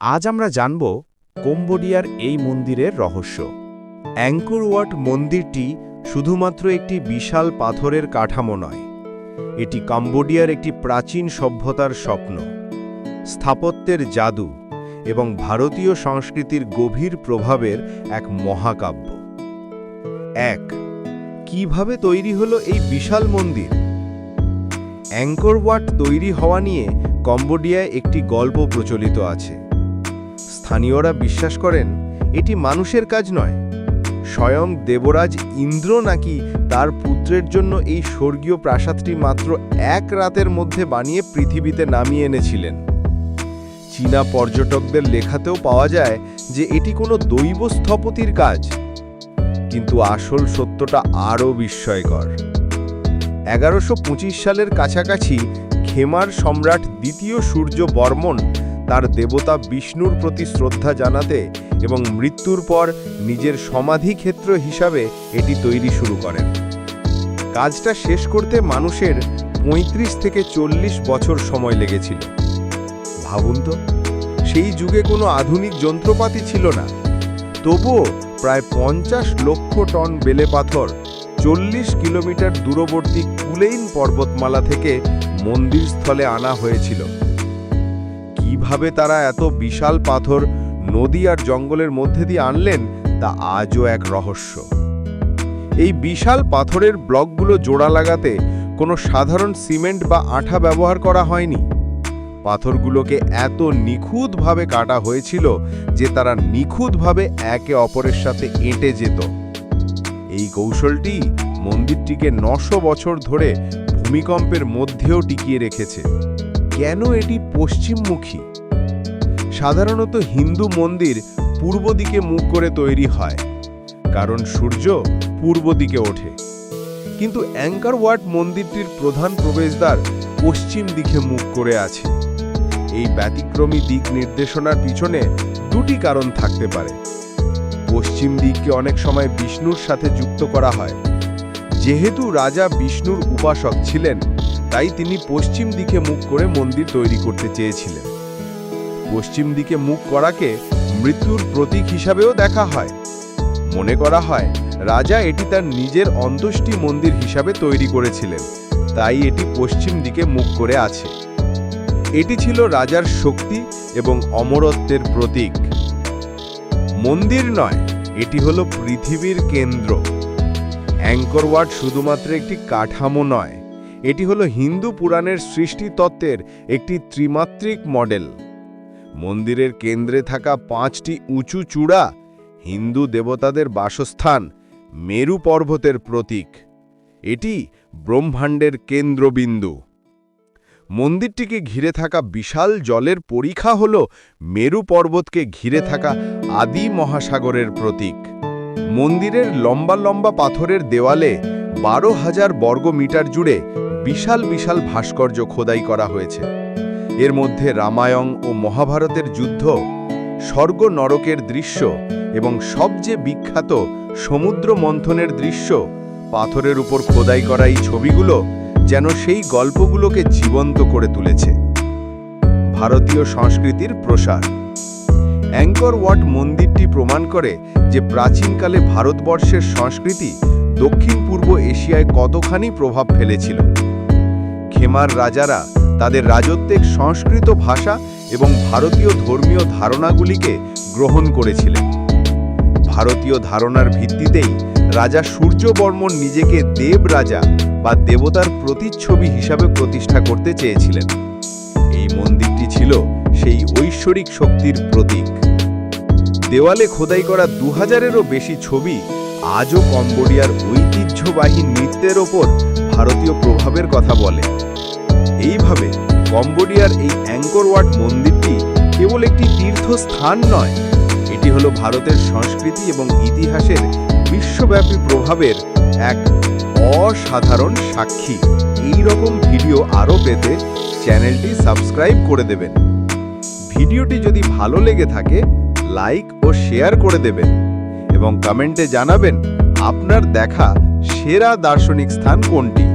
আজ আমরা জানব কম্বোডিয়ার এই মন্দিরের রহস্য। অ্যাঙ্করওয়াট মন্দিরটি শুধুমাত্র একটি বিশাল পাথরের কাঠামো নয়, এটি কম্বোডিয়ার একটি প্রাচীন সভ্যতার স্বপ্ন। স্থাপত্যের জাদু এবং ভারতীয় সংস্কৃতির গভীর প্রভাবের এক মহাকাব্য। এক, কীভাবে তৈরি হলো এই বিশাল মন্দির? অ্যাঙ্করওয়াট তৈরি হওয়া নিয়ে কম্বোডিয়ায় একটি গল্প প্রচলিত আছে। স্থানীয়রা বিশ্বাস করেন, এটি মানুষের কাজ নয়। স্বয়ং দেবরাজ ইন্দ্র নাকি তার পুত্রের জন্য এই স্বর্গীয় প্রাসাদটি মাত্র এক রাতের মধ্যে বানিয়ে পৃথিবীতে নামিয়ে এনেছিলেন। চীনা পর্যটকদের লেখাতেও পাওয়া যায় যে এটি কোনো দৈব স্থপতির কাজ। কিন্তু আসল সত্যটা আরও বিস্ময়কর। এগারোশো সালের কাছাকাছি খেমার সম্রাট দ্বিতীয় সূর্য বর্মন তার দেবতা বিষ্ণুর প্রতি শ্রদ্ধা জানাতে এবং মৃত্যুর পর নিজের সমাধি ক্ষেত্র হিসাবে এটি তৈরি শুরু করেন। কাজটা শেষ করতে মানুষের ৩৫ থেকে চল্লিশ বছর সময় লেগেছিল। ভাবুন তো, সেই যুগে কোনো আধুনিক যন্ত্রপাতি ছিল না। তবুও প্রায় পঞ্চাশ লক্ষ টন বেলে পাথর চল্লিশ কিলোমিটার দূরবর্তী কুলেইন পর্বতমালা থেকে মন্দির স্থলে আনা হয়েছিল। কীভাবে তারা এত বিশাল পাথর নদী আর জঙ্গলের মধ্যে দিয়ে আনলেন, তা আজও এক রহস্য। এই বিশাল পাথরের ব্লকগুলো জোড়া লাগাতে কোনো সাধারণ সিমেন্ট বা আঠা ব্যবহার করা হয়নি। পাথরগুলোকে এত নিখুঁতভাবে কাটা হয়েছিল যে তারা নিখুঁতভাবে একে অপরের সাথে এঁটে যেত। এই কৌশলটি মন্দিরটিকে নশো বছর ধরে ভূমিকম্পের মধ্যেও টিকিয়ে রেখেছে। কেন এটি পশ্চিমমুখী? সাধারণত হিন্দু মন্দির পূর্ব দিকে মুখ করে তৈরি হয়, কারণ সূর্য পূর্ব দিকে ওঠে। কিন্তু অ্যাঙ্কারওয়াট মন্দিরটির প্রধান প্রবেশদ্বার পশ্চিম দিকে মুখ করে আছে। এই ব্যতিক্রমী দিক নির্দেশনার পিছনে দুটি কারণ থাকতে পারে। পশ্চিম দিককে অনেক সময় বিষ্ণুর সাথে যুক্ত করা হয়। যেহেতু রাজা বিষ্ণুর উপাসক ছিলেন তাই তিনি পশ্চিম দিকে মুখ করে মন্দির তৈরি করতে চেয়েছিলেন। পশ্চিম দিকে মুখ করাকে মৃত্যুর প্রতীক হিসাবেও দেখা হয়। মনে করা হয়, রাজা এটি তার নিজের অন্ত্যেষ্টি মন্দির হিসাবে তৈরি করেছিলেন, তাই এটি পশ্চিম দিকে মুখ করে আছে। এটি ছিল রাজার শক্তি এবং অমরত্বের প্রতীক। মন্দির নয়, এটি হলো পৃথিবীর কেন্দ্র। অ্যাঙ্করওয়াট শুধুমাত্র একটি কাঠামো নয়। এটি হলো হিন্দু পুরাণের সৃষ্টি তত্ত্বের একটি ত্রিমাত্রিক মডেল। মন্দিরের কেন্দ্রে থাকা পাঁচটি উঁচু চূড়া হিন্দু দেবতাদের বাসস্থান মেরু পর্বতের প্রতীক। এটি ব্রহ্মাণ্ডের কেন্দ্রবিন্দু। মন্দিরটিকে ঘিরে থাকা বিশাল জলের পরীক্ষা হল মেরু পর্বতকে ঘিরে থাকা আদি মহাসাগরের প্রতীক। মন্দিরের লম্বা লম্বা পাথরের দেওয়ালে বারো হাজার বর্গ মিটার জুড়ে বিশাল বিশাল ভাস্কর্য খোদাই করা হয়েছে। এর মধ্যে রামায়ণ ও মহাভারতের যুদ্ধ স্বর্গ নরকের দৃশ্য এবং সবচেয়ে বিখ্যাত সমুদ্র মন্থনের দৃশ্য পাথরের উপর খোদাই করা এই ছবিগুলো যেন সেই গল্পগুলোকে জীবন্ত করে তুলেছে। ভারতীয় সংস্কৃতির প্রসার। অ্যাঙ্কর ওয়াট মন্দিরটি প্রমাণ করে যে প্রাচীনকালে ভারতবর্ষের সংস্কৃতি দক্ষিণ পূর্ব এশিয়ায় কতখানি প্রভাব ফেলেছিল। খেমার রাজারা তাদের রাজত্বের সংস্কৃত ভাষা এবং ভারতীয় ধর্মীয় ধারণাগুলিকে গ্রহণ করেছিলেন। ভারতীয় ধারণার ভিত্তিতেই রাজা সূর্যবর্মন নিজেকে দেব রাজা বা দেবতার প্রতিচ্ছবি হিসাবে প্রতিষ্ঠা করতে চেয়েছিলেন। এই মন্দিরটি ছিল সেই ঐশ্বরিক শক্তির প্রতীক। দেওয়ালে খোদাই করা দু হাজারেরও বেশি ছবি আজও কম্বোডিয়ার ঐতিহ্যবাহী নৃত্যের ওপর ভারতীয় প্রভাবের কথা বলে। এইভাবে কম্বোডিয়ার এই অ্যাঙ্করওয়াট মন্দিরটি কেবল একটি তীর্থস্থান নয়, এটি হলো ভারতের সংস্কৃতি এবং ইতিহাসের বিশ্বব্যাপী প্রভাবের এক অসাধারণ সাক্ষী। এই রকম ভিডিও আরও পেতে চ্যানেলটি সাবস্ক্রাইব করে দেবেন। ভিডিওটি যদি ভালো লেগে থাকে, লাইক ও শেয়ার করে দেবেন এবং কমেন্টে জানাবেন আপনার দেখা সেরা দার্শনিক স্থান কোনটি।